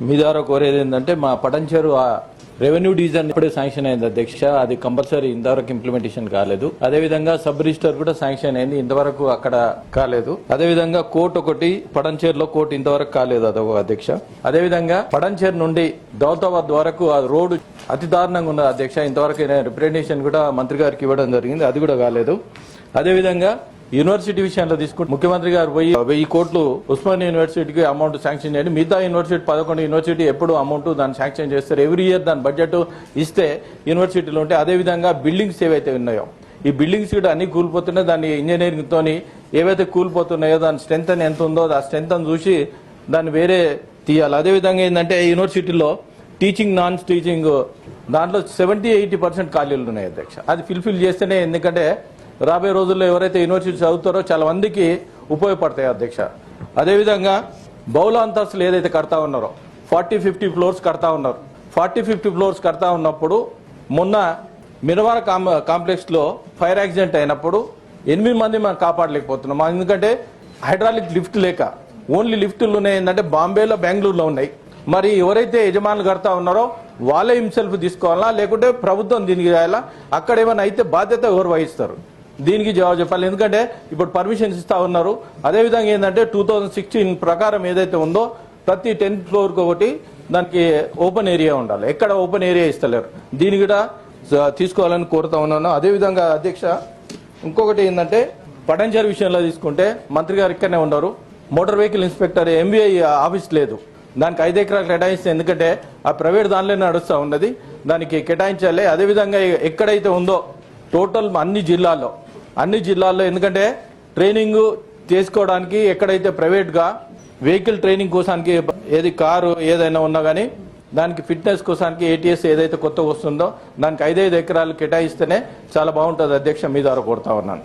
మీ ద్వారా కోరేది ఏంటంటే మా పటంచేరు ఆ రెవెన్యూ డివిజన్ ఇప్పుడే శాంక్షన్ అయింది అధ్యక్ష. అది కంపల్సరీ ఇంతవరకు ఇంప్లిమెంటేషన్ కాలేదు. అదేవిధంగా సబ్ రిజిస్టర్ కూడా శాంక్షన్ అయింది. ఇంతవరకు అక్కడ కాలేదు. అదేవిధంగా కోర్టు ఒకటి పడంచేరులో కోర్టు ఇంతవరకు కాలేదు అదొక అధ్యక్ష. అదేవిధంగా పడంచేర్ నుండి దౌతాబాద్ వరకు ఆ రోడ్డు అతి దారుణంగా ఉన్నది అధ్యక్ష. ఇంతవరకు రిప్రజెంటేషన్ కూడా మంత్రి గారికి ఇవ్వడం జరిగింది. అది కూడా కాలేదు. అదేవిధంగా యూనివర్సిటీ విషయంలో తీసుకుంటే ముఖ్యమంత్రి గారు పోయి వెయ్యి కోట్లు ఉస్మానియా యూనివర్సిటీకి అమౌంట్ శాంక్షన్ చేయండి. మిగతా యూనివర్సిటీ పదకొండు యూనివర్సిటీ ఎప్పుడు అమౌంట్ దాన్ని శాంక్షన్ చేస్తారు. ఎవ్రీ ఇయర్ దాని బడ్జెట్ ఇస్తే యూనివర్సిటీలో ఉంటే అదేవిధంగా బిల్డింగ్స్ ఏవైతే ఉన్నాయో ఈ బిల్డింగ్స్ కూడా అన్ని కూలిపోతున్నాయి దాన్ని ఇంజనీరింగ్ తోని ఏవైతే కూలిపోతున్నాయో దాని స్ట్రెంత్ అని ఎంత ఉందో ఆ స్ట్రెంత్ అని చూసి దాన్ని వేరే తీయాలి. అదేవిధంగా ఏంటంటే యూనివర్సిటీలో టీచింగ్ నాన్ టీచింగ్ దాంట్లో సెవెంటీ ఎయిటీ పర్సెంట్ ఖాళీలు ఉన్నాయి అధ్యక్ష. అది ఫిల్ఫిల్ చేస్తేనే ఎందుకంటే రాబోయే రోజుల్లో ఎవరైతే యూనివర్సిటీ చదువుతారో చాలా మందికి ఉపయోగపడతాయి అధ్యక్ష. అదేవిధంగా బహుళ అంతస్తులు ఏదైతే కడతా ఉన్నారో ఫార్టీ ఫిఫ్టీ ఫ్లోర్స్ కడతా ఉన్నారు. ఫార్టీ ఫిఫ్టీ ఫ్లోర్స్ కడతా ఉన్నప్పుడు మొన్న మిరవార కాం కాంప్లెక్స్లో ఫైర్ యాక్సిడెంట్ అయినప్పుడు ఎనిమిది మంది మనం కాపాడలేకపోతున్నాం. ఎందుకంటే హైడ్రాలిక్ లిఫ్ట్ లేక ఓన్లీ లిఫ్ట్లు ఉన్నాయి ఏంటంటే బాంబేలో బెంగళూరులో ఉన్నాయి. మరి ఎవరైతే యజమానులు కడతా ఉన్నారో వాళ్ళే హిమ్సెల్ఫ్ తీసుకోవాలా లేకుంటే ప్రభుత్వం దీనికి చేయాలా అక్కడ ఏమైనా అయితే బాధ్యత ఎవరు వహిస్తారు? దీనికి జవాబు చెప్పాలి. ఎందుకంటే ఇప్పుడు పర్మిషన్స్ ఇస్తా ఉన్నారు. అదేవిధంగా ఏంటంటే టూ థౌజండ్ సిక్స్టీన్ ప్రకారం ఏదైతే ఉందో ప్రతి టెన్త్ ఫ్లోర్కి ఒకటి దానికి ఓపెన్ ఏరియా ఉండాలి. ఎక్కడ ఓపెన్ ఏరియా ఇస్తలేరు. దీని కూడా తీసుకోవాలని కోరుతా ఉన్నాను. అదేవిధంగా అధ్యక్ష ఇంకొకటి ఏంటంటే పటంచర్ విషయంలో తీసుకుంటే మంత్రి గారు ఇక్కడనే ఉన్నారు. Motor vehicle inspector MBI office లేదు. దానికి ఐదు ఎకరాలు కేటాయిస్తే ఎందుకంటే ఆ ప్రైవేట్ దానిలోనే నడుస్తూ ఉన్నది. దానికి కేటాయించాలి. అదేవిధంగా ఎక్కడైతే ఉందో టోటల్ అన్ని జిల్లాల్లో అన్ని జిల్లాల్లో ఎందుకంటే ట్రైనింగ్ చేసుకోవడానికి ఎక్కడైతే ప్రైవేట్గా వెహికల్ ట్రైనింగ్ కోసానికి ఏది కారు ఏదైనా ఉన్నా కానీ దానికి ఫిట్నెస్ కోసానికి ఏటీఎస్ ఏదైతే కొత్తగా వస్తుందో దానికి ఐదైదు ఎకరాలు కేటాయిస్తేనే చాలా బాగుంటుంది అధ్యక్ష. మీ ద్వారా కోరుతా ఉన్నాను.